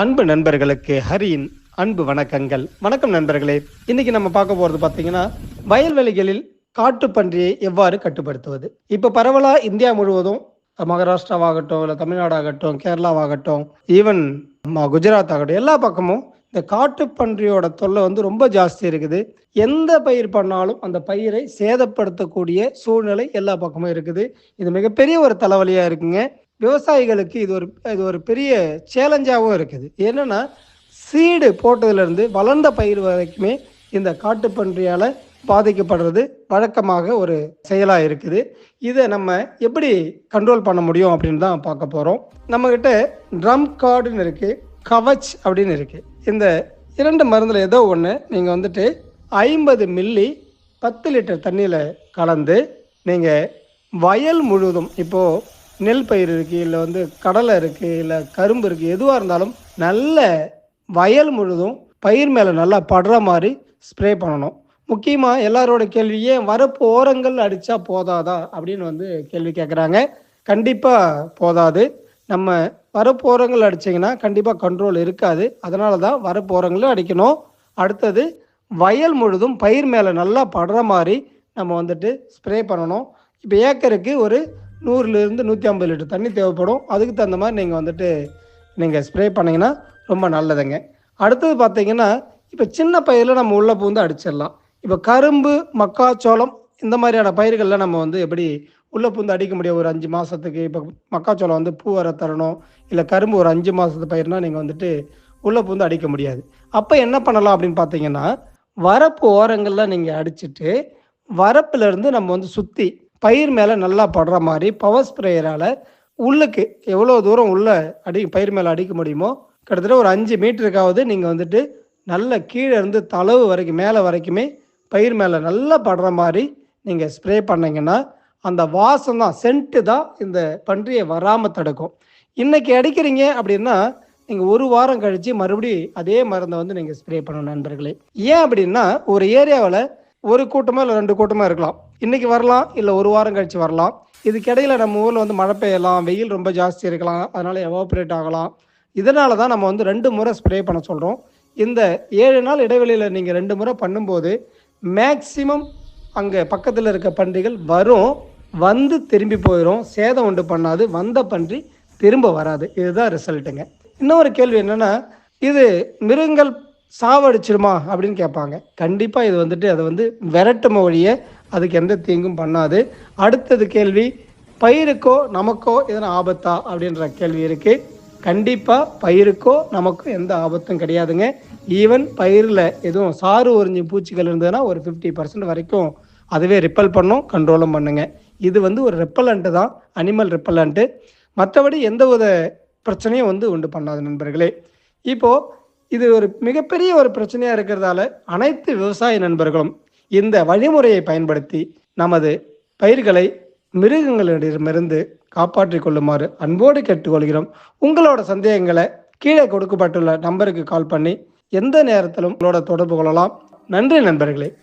அன்பு நண்பர்களுக்கு ஹரியின் அன்பு வணக்கங்கள். வணக்கம் நண்பர்களே இன்னைக்கு நம்ம பார்க்க போறது பார்த்தீங்கன்னா வயல்வெளிகளில் காட்டுப்பன்றியை எவ்வாறு கட்டுப்படுத்துவது? இப்போ பரவலாக இந்தியா முழுவதும் மகாராஷ்டிராவாகட்டும் இல்லை தமிழ்நாடாகட்டும் கேரளாவாகட்டும் ஈவன் குஜராத் ஆகட்டும் எல்லா பக்கமும் இந்த காட்டுப்பன்றியோட தொல்லை வந்து ரொம்ப ஜாஸ்தி இருக்குது. எந்த பயிர் பண்ணாலும் அந்த பயிரை சேதப்படுத்தக்கூடிய சூழ்நிலை எல்லா பக்கமும் இருக்குது. இது மிகப்பெரிய ஒரு தலைவலியாக இருக்குங்க. விவசாயிகளுக்கு இது ஒரு இது ஒரு பெரிய சேலஞ்சாகவும் இருக்குது. என்னென்னா சீடு போட்டதுலேருந்து வளர்ந்த பயிர் வரைக்குமே இந்த காட்டுப்பன்றியால் பாதிக்கப்படுறது வழக்கமாக ஒரு செயலாக இருக்குது. இதை நம்ம எப்படி கண்ட்ரோல் பண்ண முடியும் அப்படின்னு தான் பார்க்க போகிறோம் நம்மக்கிட்ட ட்ரம் கார்டுன்னு இருக்குது கவச் அப்படின்னு இருக்குது இந்த இரண்டு மருந்தில் ஏதோ ஒன்று நீங்கள் வந்துட்டு ஐம்பது மில்லி பத்து லிட்டர் தண்ணியில் கலந்து நீங்கள் வயல் முழுவதும் இப்போது நெல் பயிர் இருக்குது இல்லை வந்து கடலை இருக்குது இல்லை கரும்பு இருக்குது எதுவாக இருந்தாலும் நல்ல வயல் முழுதும் பயிர் மேலே நல்லா படுற மாதிரி ஸ்ப்ரே பண்ணணும். முக்கியமாக எல்லாரோட கேள்வி ஏன் வரப்பு ஓரங்கள் அடித்தா போதாதா? அப்படின்னு வந்து கேள்வி கேட்குறாங்க கண்டிப்பாக போதாது. நம்ம வரப்பு ஓரங்கள் அடிச்சிங்கன்னா கண்டிப்பாக கண்ட்ரோல் இருக்காது. அதனால தான் வரப்பு ஓரங்களும் அடிக்கணும். அடுத்தது வயல் முழுதும் பயிர் மேலே நல்லா படுற மாதிரி நம்ம வந்துட்டு ஸ்ப்ரே பண்ணணும். இப்போ ஏக்கருக்கு ஒரு நூறுலேருந்து நூற்றி ஐம்பது லிட்டர் தண்ணி தேவைப்படும். அதுக்கு தகுந்த மாதிரி நீங்கள் வந்துட்டு நீங்கள் ஸ்ப்ரே பண்ணிங்கன்னா ரொம்ப நல்லதுங்க. அடுத்தது பார்த்தீங்கன்னா இப்போ சின்ன பயிரில் நம்ம உள்ளே பூந்து அடிச்சிடலாம். இப்போ கரும்பு மக்காச்சோளம் இந்த மாதிரியான பயிர்களில் நம்ம வந்து எப்படி உள்ளே பூந்து அடிக்க முடியும்? ஒரு அஞ்சு மாதத்துக்கு இப்போ மக்காச்சோளம் வந்து பூ வர தரணும். இல்லை கரும்பு ஒரு அஞ்சு மாதத்து பயிர்னால் நீங்கள் வந்துட்டு உள்ளே பூந்து அடிக்க முடியாது. அப்போ என்ன பண்ணலாம் அப்படின்னு பார்த்தீங்கன்னா வரப்பு ஓரங்களில் நீங்கள் அடிச்சிட்டு வரப்புலேருந்து நம்ம வந்து சுற்றி பயிர் மேலே நல்லா படுற மாதிரி பவர் ஸ்ப்ரேயரால் உள்ளுக்கு எவ்வளோ தூரம் உள்ள அடி பயிர் மேலே அடிக்க முடியுமோ கிட்டத்தட்ட ஒரு அஞ்சு மீட்டருக்காவது நீங்கள் வந்துட்டு நல்ல கீழே இருந்து தளவு வரைக்கும் மேலே வரைக்குமே பயிர் மேலே நல்லா படுற மாதிரி நீங்கள் ஸ்ப்ரே பண்ணிங்கன்னா அந்த வாசம் தான் சென்ட்டு தான் இந்த பன்றியை வராமல் தடுக்கும். இன்றைக்கி அடிக்கிறீங்க அப்படின்னா நீங்கள் ஒரு வாரம் கழித்து மறுபடி அதே மருந்தை வந்து நீங்கள் ஸ்ப்ரே பண்ணணும் நண்பர்களே. ஏன் அப்படின்னா ஒரு ஏரியாவில் ஒரு கூட்டமாக இல்லை ரெண்டு கூட்டமாக இருக்கலாம். இன்னைக்கு வரலாம் இல்லை ஒரு வாரம் கழித்து வரலாம். இதுக்கிடையில நம்ம ஊரில் வந்து மழை பெய்யலாம் வெயில் ரொம்ப ஜாஸ்தி இருக்கலாம் அதனால எவாப்ரேட் ஆகலாம். இதனால தான் நம்ம வந்து ரெண்டு முறை ஸ்ப்ரே பண்ண சொல்கிறோம் இந்த ஏழு நாள் இடைவெளியில் நீங்கள் ரெண்டு முறை பண்ணும்போது மேக்சிமம் அங்கே பக்கத்தில் இருக்க பன்றிகள் வரும் வந்து திரும்பி போயிடும் சேதம் உண்டு பண்ணாது வந்த பன்றி திரும்ப வராது. இதுதான் ரிசல்ட்டுங்க இன்னொரு கேள்வி என்னென்னா இது மிருகங்கள் சாவடிச்சிருமா அப்படின்னு கேட்பாங்க. கண்டிப்பாக இது வந்துட்டு அதை வந்து விரட்டும் வழிய அதுக்கு எந்த தீங்கும் பண்ணாது. அடுத்தது கேள்வி பயிருக்கோ நமக்கோ எதனா ஆபத்தா அப்படின்ற கேள்வி இருக்குது கண்டிப்பாக பயிருக்கோ நமக்கும் எந்த ஆபத்தும் கிடையாதுங்க. ஈவன் பயிரில் எதுவும் சாறு உறிஞ்சி பூச்சிகள் இருந்ததுன்னா ஒரு ஃபிஃப்டி பர்சன்ட் வரைக்கும் அதுவே ரிப்பல் பண்ணும் கண்ட்ரோலும் பண்ணுங்க. இது வந்து ஒரு ரெப்பலண்ட்டு தான் அனிமல் ரெப்பலண்ட்டு மற்றபடி எந்த வித பிரச்சனையும் வந்து உண்டு பண்ணாது நண்பர்களே. இப்போது இது ஒரு மிகப்பெரிய ஒரு பிரச்சனையாக இருக்கிறதால அனைத்து விவசாய நண்பர்களும் இந்த வழிமுறையை பயன்படுத்தி நமது பயிர்களை மிருகங்களிடமிருந்து காப்பாற்றிக் கொள்ளுமாறு அன்போடு கேட்டுக்கொள்கிறோம். உங்களோட சந்தேகங்களை கீழே கொடுக்கப்பட்டுள்ள நம்பருக்கு கால் பண்ணி எந்த நேரத்திலும் உங்களோட தொடர்பு கொள்ளலாம். நன்றி நண்பர்களே.